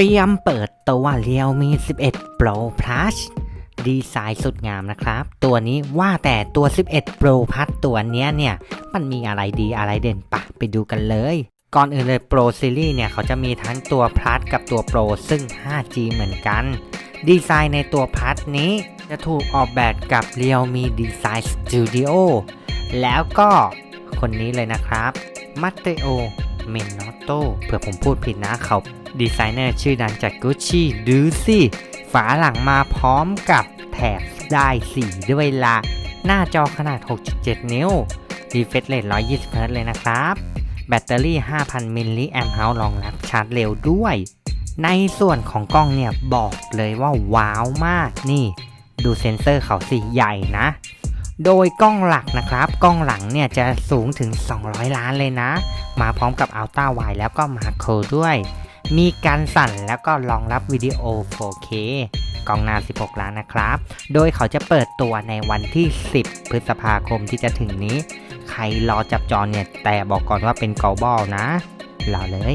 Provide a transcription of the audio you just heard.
ตรียมเปิดตัว Realme 11 Pro Plus ดีไซน์สุดงามนะครับ ตัวนี้ว่าแต่ตัว 11 Pro Plus ตัวเนี้ยเนี่ย มันมีอะไรดีอะไรเด่นปะไปดูกันเลย ก่อนอื่นเลย Pro Series เนี่ย เขาจะมีทั้งตัว Plus กับตัว Pro ซึ่ง 5G เหมือนกัน ดีไซน์ในตัว Plus นี้จะถูกออกแบบกับ Realme Design Studio แล้วก็คนนี้เลยนะครับมัต เมนโนโตเผื่อผมพูดผิดนะเขา ดีไซเนอร์ชื่อดังจาก Gucci ดูสิฝาหลังมาพร้อมกับแถบได้สีด้วยละหน้าจอขนาด 6.7 นิ้ว Refresh Rate 120 Hz เลยนะครับ แบตเตอรี่ 5,000 มิลลิแอมป์เฮารองรับชาร์จเร็วด้วย ในส่วนของกล้องเนี่ยบอกเลยว่าว้าวมากนี่ ดูเซ็นเซอร์เขาสีใหญ่นะ โดยกล้องหลักนะครับ กล้องหลังเนี่ยจะสูงถึง 200 ล้านเลยนะ มาพร้อมกับอัลต้าไวแล้วก็มาโครด้วย มีการสั่นแล้วก็รองรับวิดีโอ 4K กล้องหน้า 16 ล้านนะครับ โดยเขาจะเปิดตัวในวันที่ 10 พฤษภาคมที่จะถึงนี้ ใครรอจับจองเนี่ย แต่บอกก่อนว่าเป็นกอบอลนะรอเลย